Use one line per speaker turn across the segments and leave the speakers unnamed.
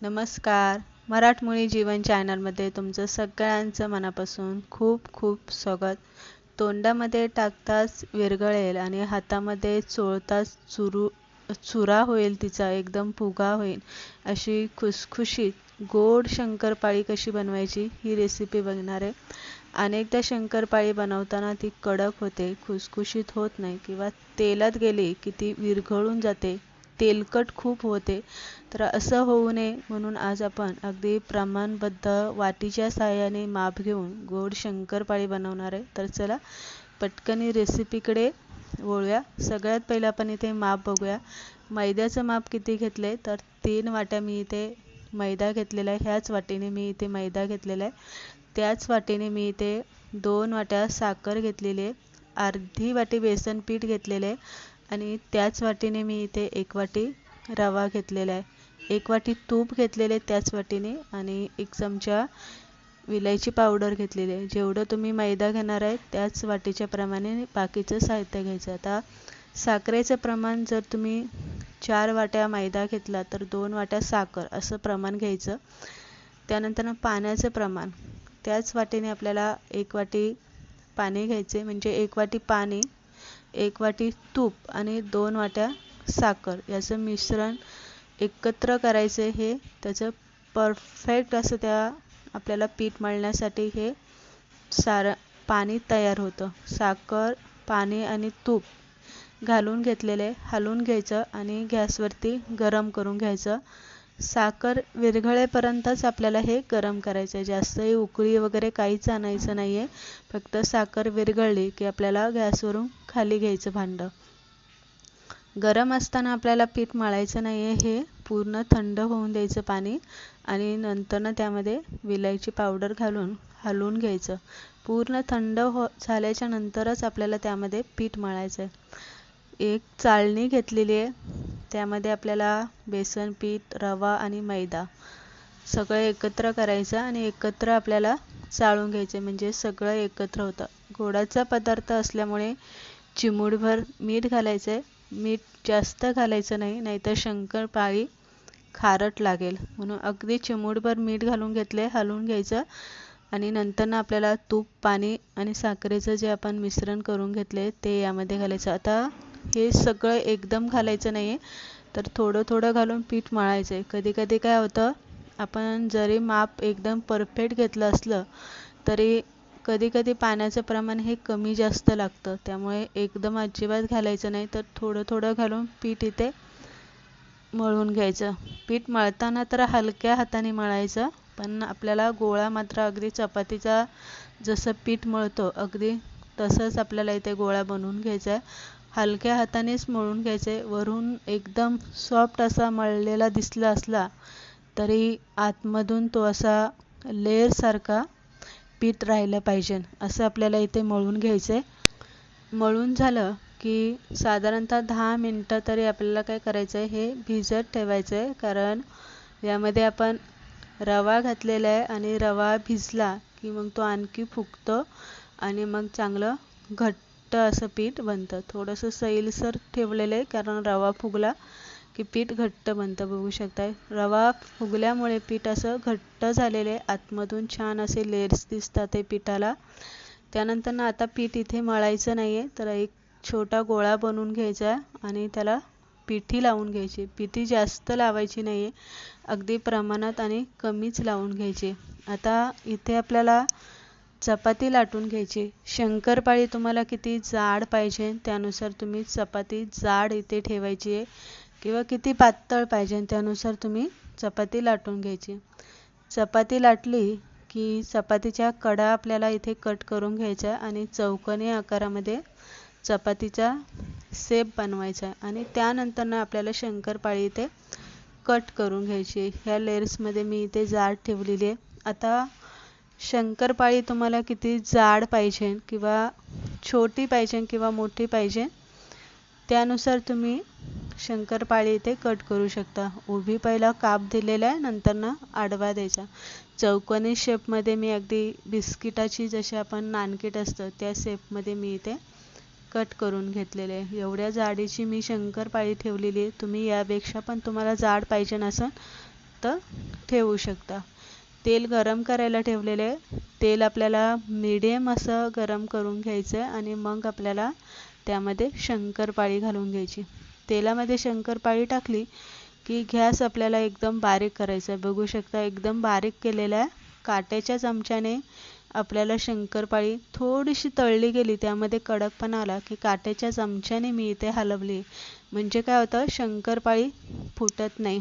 नमस्कार. मराठमोळी जीवन चॅनलमध्ये तुमचं सगळ्यांचं मनापासून खूप खूप स्वागत. तोंडामध्ये टाकताच विरघळेल आणि हातामध्ये चोळताच चुरू चुरा होईल तिचा एकदम फुगा होईल. अशी खुसखुशीत गोड शंकरपाळी कशी बनवायची ही रेसिपी बघणार. आहे अनेकदा शंकरपाळी बनवताना ती कडक होते खुसखुशीत होत नाही किंवा तेलात गेली की ती विरघळून जाते. तेलकट खूप होते. तर असं होऊ नये म्हणून आज आपण अगदी प्रमाणबद्ध वाटीच्या साहाय्याने माप घेऊन गोड शंकरपाळी बनवणार आहे. तर चला पटकन रेसिपीकडे वळूया. सगळ्यात पहिलं आपण इथे माप बघूया. मैद्याचं माप किती घेतलं तर तीन वाट्या मी इथे मैदा घेतलेला आहे. ह्याच वाटीने मी इथे मैदा घेतलेला आहे. त्याच वाटीने मी इथे दोन वाट्या साखर घेतलेली आहे. अर्धी वाटी बेसन पीठ घेतलेले आहे. आणि त्याच वाटीने मी इथे एक वाटी रवा घेतलेला आहे. एक वाटी तूप घेतलेले त्याच वाटीने आणि एक चमचा विलायची पावडर घेतलेली आहे. जेवढं तुम्ही मैदा घेणार आहे त्याच वाटीच्या प्रमाणे बाकीचं साहित्य घ्यायचं आता साखरेचं प्रमाण जर तुम्ही चार वाट्या मैदा घेतला तर दोन वाट्या साखर असं प्रमाण घ्यायचं. त्यानंतर पाण्याचं प्रमाण. त्याच वाटीने आपल्याला एक वाटी पाणी घ्यायचे म्हणजे एक वाटी पाणी एक वाटी तूप आणि दोन वाट्या साखर याचं मिश्रण एकत्र करायचं हे त्याचं परफेक्ट असं त्या आपल्याला पीठ मळण्यासाठी हे सारं पाणी तयार होतं. साखर पाणी आणि तूप घालून घेतलेले हलवून घ्यायचं आणि गॅसवरती गरम करून घ्यायचं. साखर विरघळेपर्यंतच आपल्याला हे गरम करायचं आहे जास्तही उकळी वगैरे काहीच आणायचं नाही आहे फक्त साखर विरघळली की आपल्याला गॅसवरून खाली घ्यायचं भांडं. गरम असताना आपल्याला पीठ मळायचं नाही आहे हे पूर्ण थंड होऊन द्यायचं पाणी आणि नंतरनं त्यामध्ये विलायची पावडर घालून हलवून घ्यायचं. पूर्ण थंड हो झाल्याच्या नंतरच आपल्याला त्यामध्ये पीठ मळायचं आहे एक चाळणी घेतलेली आहे. त्यामध्ये आपल्याला बेसन पीठ रवा आणि मैदा सगळं एकत्र करायचं आणि एकत्र आपल्याला चाळून घ्यायचे. म्हणजे सगळं एकत्र होतं. गोडाचा पदार्थ असल्यामुळे चिमूडभर मीठ घालायचं आहे मीठ जास्त घालायचं नाही नाहीतर शंकरपाळी खारट लागेल. म्हणून अगदी चिमूडभर मीठ घालून घेतले हलवून घ्यायचं आणि नंतर आपल्याला तूप पाणी आणि साखरेचं जे आपण मिश्रण करून घेतले ते यामध्ये घालायचं. आता हे सगळं एकदम घालायचं नाही आहे तर थोडं थोडं घालून पीठ मळायचं आहे कधी कधी काय होतं आपण जरी माप एकदम परफेक्ट घेतलं असलं तरी कधी कधी पाण्याचं प्रमाण हे कमी जास्त लागतं. त्यामुळे एकदम अजिबात घालायचं नाही. तर थोडं थोडं घालून पीठ इथे मळून घ्यायचं. पीठ मळताना तर हलक्या हाताने मळायचं पण आपल्याला गोळा मात्र अगदी चपातीचा जसं पीठ मळतो अगदी तसंच आपल्याला इथे गोळा बनवून घ्यायचा आहे हलक्या हातानेच मळून घ्यायचे. वरून एकदम सॉफ्ट असा मळलेला दिसला असला तरी आतमधून तो असा लेअरसारखा पीठ राहिलं पाहिजे. असं आपल्याला इथे मळून घ्यायचं आहे मळून झालं की साधारणतः दहा मिनटं तरी आपल्याला काय करायचं आहे हे भिजत ठेवायचं आहे कारण यामध्ये आपण रवा घातलेला आहे आणि रवा भिजला की मग तो आणखी फुगतो आणि मग चांगलं घट्ट असं पीठ बनतं. थोडंसं सैलसर ठेवलेलं आहे कारण रवा फुगला की पीठ घट्ट बनतं. बघू शकताय. रवा फुगल्यामुळे पीठ असं घट्ट झालेलं आहे. आतमधून छान असे लेअर्स दिसतात ते पिठाला. त्यानंतर ना आता पीठ इथे मळायचं नाही आहे तर एक छोटा गोळा बनवून घ्यायचा आहे आणि त्याला पिठी लावून घ्यायची. पिठी जास्त लावायची नाही आहे अगदी प्रमाणात आणि कमीच लावून घ्यायची. आता इथे आपल्याला चपाती लाटून घ्यायची. शंकरपाळी तुम्हाला किती जाड पाहिजे त्यानुसार तुम्ही चपाती जाड इथे ठेवायची आहे किंवा किती पातळ पाहिजे त्यानुसार तुम्ही चपाती लाटून घ्यायची. चपाती लाटली की चपातीच्या कडा आपल्याला इथे कट करून घ्यायच्या आणि चौकोनी आकारामध्ये चपातीचा सेप बनवायचा आहे. आणि त्यानंतर आपल्याला शंकरपाळी इथे कट करून घ्यायची ह्या लेअर्समध्ये मी इथे जाड ठेवलेली आहे. आता शंकरपाळी तुम्हाला किती जाड पाहिजे किंवा छोटी पाहिजे किंवा मोठी पाहिजे त्यानुसार तुम्ही शंकरपाळी इथे कट करू शकता. उभी पहिला काप दिलेला आहे नंतर ना आडवा द्यायचा. चौकोनी शेपमध्ये मी अगदी बिस्किटाची जशी आपण नानकीट असतं त्या शेपमध्ये मी इथे कट करून घेतलेले आहे. एवढ्या जाडीची मी शंकरपाळी ठेवलेली आहे. तुम्ही यापेक्षा पण तुम्हाला जाड पाहिजे नसेल तर ठेवू शकता. तेल गरम करायला ठेवलेले तेल आपल्याला मिडियम असं गरम करून घ्यायचं आहे आणि मग आपल्याला त्यामध्ये शंकरपाळी घालून घ्यायची. तेलामध्ये शंकरपाळी टाकली की गॅस आपल्याला एकदम बारीक करायचा आहे. बघू शकता एकदम बारीक केलेला आहे. काट्याच्या चमच्याने आपल्याला शंकरपाळी थोडीशी तळली गेली. त्यामध्ये कडकपणा आला की काट्याच्या चमच्याने मी इथे हलवली. म्हणजे काय होतं? शंकरपाळी फुटत नाही.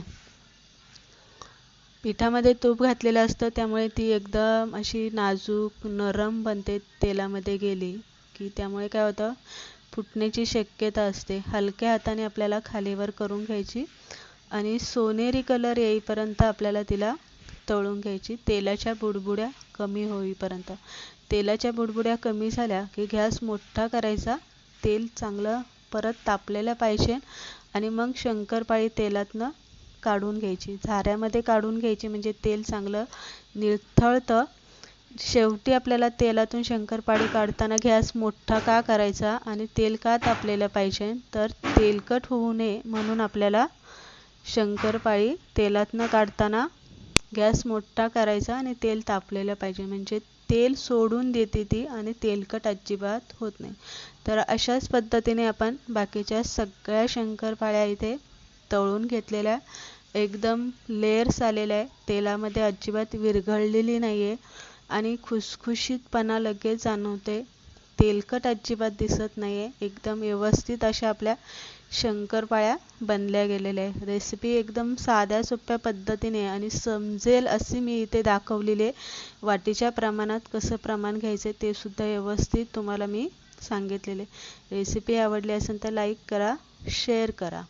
पिठामध्ये तूप घातलेलं असतं त्यामुळे ती एकदम अशी नाजूक नरम बनते तेलामध्ये गेली की त्यामुळे काय होतं फुटण्याची शक्यता असते. हलक्या हाताने आपल्याला खालीवर करून घ्यायची आणि सोनेरी कलर येईपर्यंत आपल्याला तिला तळून घ्यायची. तेलाच्या बुडबुड्या कमी होईपर्यंत. तेलाच्या बुडबुड्या कमी झाल्या की गॅस मोठा करायचा. तेल चांगलं परत तापलेलं पाहिजे आणि मग शंकरपाळी तेलातनं काढून घ्यायची. झाऱ्यामध्ये काढून घ्यायची म्हणजे तेल चांगलं निळथळतं शेवटी आपल्याला तेलातून शंकरपाळी काढताना गॅस मोठा का करायचा आणि तेल का तापलेलं पाहिजे? तर तेलकट होऊ नये म्हणून आपल्याला शंकरपाळी तेलातनं काढताना गॅस मोठा करायचा आणि तेल तापलेलं पाहिजे. म्हणजे तेल सोडून देते ती आणि तेलकट अजिबात होत नाही. तर अशाच पद्धतीने आपण बाकीच्या सगळ्या शंकरपाळ्या इथे तळून घेतलेल्या एकदम लेअर्स आलेल्या आहे तेलामध्ये अजिबात विरघळलेली नाही आहे आणि खुसखुशीतपणा लगेच जाणवते. तेलकट अजिबात दिसत नाही आहे एकदम व्यवस्थित अशा आपल्या शंकरपाळ्या बनल्या गेलेल्या आहे रेसिपी एकदम साध्या सोप्या पद्धतीने आणि समजेल अशी मी इथे दाखवलेली आहे. वाटीच्या प्रमाणात कसं प्रमाण घ्यायचं ते सुद्धा व्यवस्थित तुम्हाला मी सांगितलेले रेसिपी आवडली असेल तर लाईक करा शेअर करा.